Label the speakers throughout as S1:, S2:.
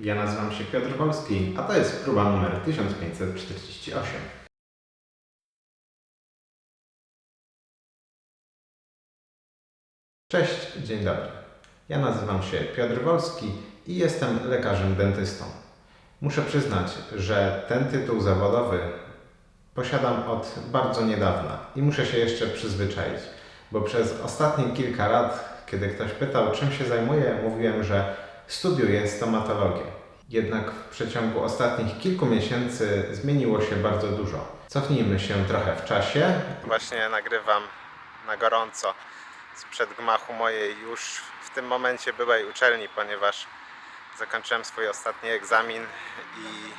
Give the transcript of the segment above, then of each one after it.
S1: Ja nazywam się Piotr Wolski, a to jest próba numer 1548. Cześć, dzień dobry. Ja nazywam się Piotr Wolski i jestem lekarzem dentystą. Muszę przyznać, że ten tytuł zawodowy posiadam od bardzo niedawna i muszę się jeszcze przyzwyczaić, bo przez ostatnie kilka lat, kiedy ktoś pytał, czym się zajmuję, mówiłem, że studiuję stomatologię. Jednak w przeciągu ostatnich kilku miesięcy zmieniło się bardzo dużo. Cofnijmy się trochę w czasie. Właśnie nagrywam na gorąco sprzed gmachu mojej już w tym momencie byłej uczelni, ponieważ zakończyłem swój ostatni egzamin i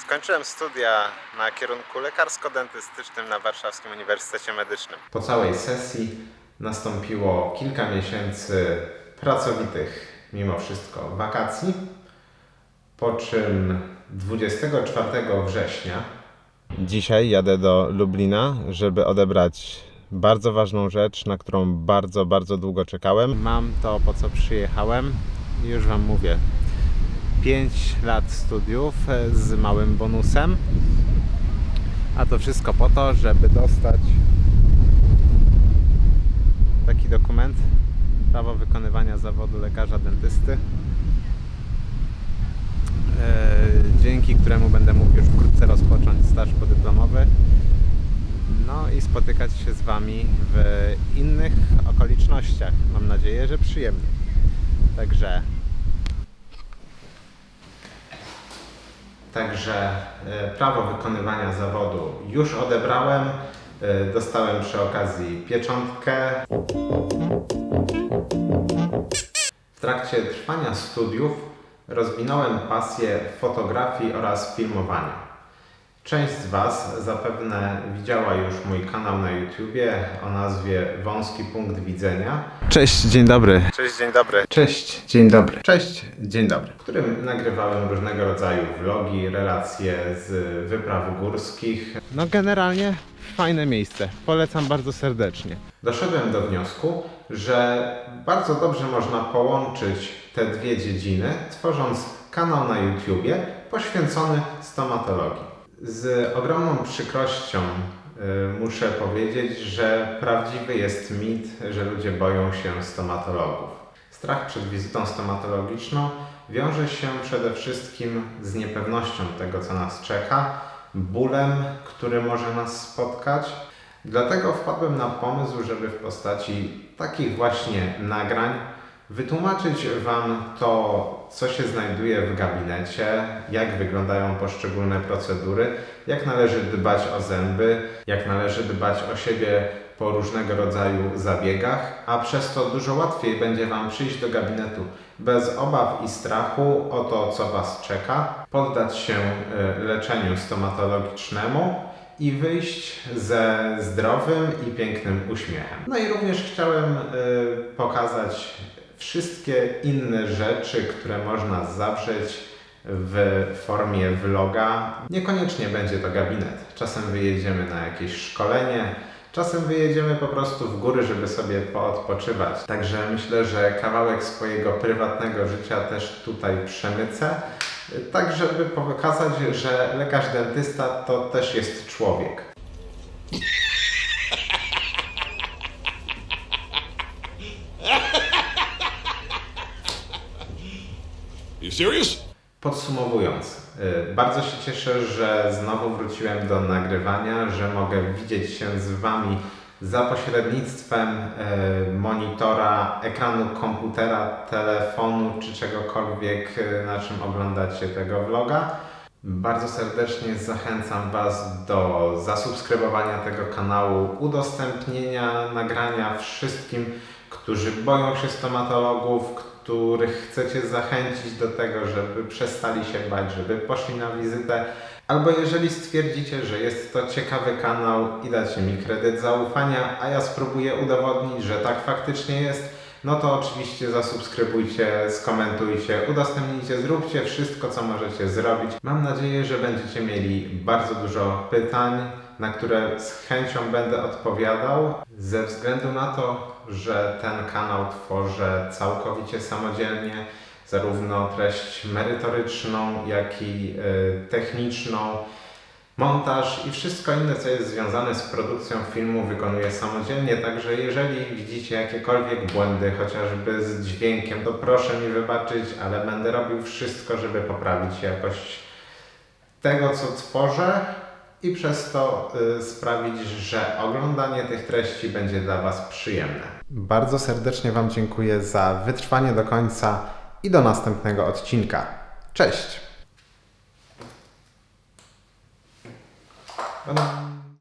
S1: skończyłem studia na kierunku lekarsko-dentystycznym na Warszawskim Uniwersytecie Medycznym. Po całej sesji nastąpiło kilka miesięcy pracowitych, mimo wszystko, wakacji, po czym 24 września Dzisiaj jadę do Lublina, żeby odebrać bardzo ważną rzecz, na którą bardzo, bardzo długo czekałem. Mam to, po co przyjechałem. Już Wam mówię. 5 lat studiów e, z małym bonusem. A to wszystko po to, żeby dostać taki dokument. Prawo wykonywania zawodu lekarza dentysty. E, dzięki któremu będę mógł już wkrótce rozpocząć staż podyplomowy. No i spotykać się z Wami w innych okolicznościach. Mam nadzieję, że przyjemnie. Także. Także e, prawo wykonywania zawodu już odebrałem. E, Dostałem przy okazji pieczątkę. Trakcie trwania studiów rozwinąłem pasję fotografii oraz filmowania. Część z Was zapewne widziała już mój kanał na YouTubie o nazwie Wąski Punkt Widzenia. Cześć, dzień dobry. Cześć, dzień dobry. Cześć, dzień dobry. Cześć, dzień dobry. W którym nagrywałem różnego rodzaju vlogi, relacje z wypraw górskich. No generalnie fajne miejsce. Polecam bardzo serdecznie. Doszedłem do wniosku, że bardzo dobrze można połączyć te dwie dziedziny, tworząc kanał na YouTubie poświęcony stomatologii. Z ogromną przykrością y, muszę powiedzieć, że prawdziwy jest mit, że ludzie boją się stomatologów. Strach przed wizytą stomatologiczną wiąże się przede wszystkim z niepewnością tego, co nas czeka, bólem, który może nas spotkać. Dlatego wpadłem na pomysł, żeby w postaci takich właśnie nagrań wytłumaczyć Wam to, co się znajduje w gabinecie, jak wyglądają poszczególne procedury, jak należy dbać o zęby, jak należy dbać o siebie po różnego rodzaju zabiegach, a przez to dużo łatwiej będzie Wam przyjść do gabinetu bez obaw i strachu o to, co Was czeka, poddać się y, leczeniu stomatologicznemu i wyjść ze zdrowym i pięknym uśmiechem. No i również chciałem y, pokazać wszystkie inne rzeczy, które można zawrzeć w formie vloga. Niekoniecznie będzie to gabinet. Czasem wyjedziemy na jakieś szkolenie, czasem wyjedziemy po prostu w góry, żeby sobie poodpoczywać. Także myślę, że kawałek swojego prywatnego życia też tutaj przemycę. Tak, żeby pokazać, że lekarz dentysta to też jest człowiek.
S2: Serious?
S1: Podsumowując, y, bardzo się cieszę, że znowu wróciłem do nagrywania, że mogę widzieć się z Wami za pośrednictwem y, monitora, ekranu komputera, telefonu czy czegokolwiek, y, na czym oglądacie tego vloga. Bardzo serdecznie zachęcam Was do zasubskrybowania tego kanału, udostępnienia nagrania wszystkim, którzy boją się stomatologów, których chcecie zachęcić do tego, żeby przestali się bać, żeby poszli na wizytę. Albo jeżeli stwierdzicie, że jest to ciekawy kanał i dacie mi kredyt zaufania, a ja spróbuję udowodnić, że tak faktycznie jest, no to oczywiście zasubskrybujcie, skomentujcie, udostępnijcie, zróbcie wszystko, co możecie zrobić. Mam nadzieję, że będziecie mieli bardzo dużo pytań, na które z chęcią będę odpowiadał, ze względu na to, że ten kanał tworzę całkowicie samodzielnie, zarówno treść merytoryczną, jak i y, techniczną. Montaż i wszystko inne, co jest związane z produkcją filmu, wykonuję samodzielnie. Także jeżeli widzicie jakiekolwiek błędy, chociażby z dźwiękiem, to proszę mi wybaczyć, ale będę robił wszystko, żeby poprawić jakość tego, co tworzę i przez to y, sprawić, że oglądanie tych treści będzie dla Was przyjemne. Bardzo serdecznie Wam dziękuję za wytrwanie do końca i do następnego odcinka. Cześć!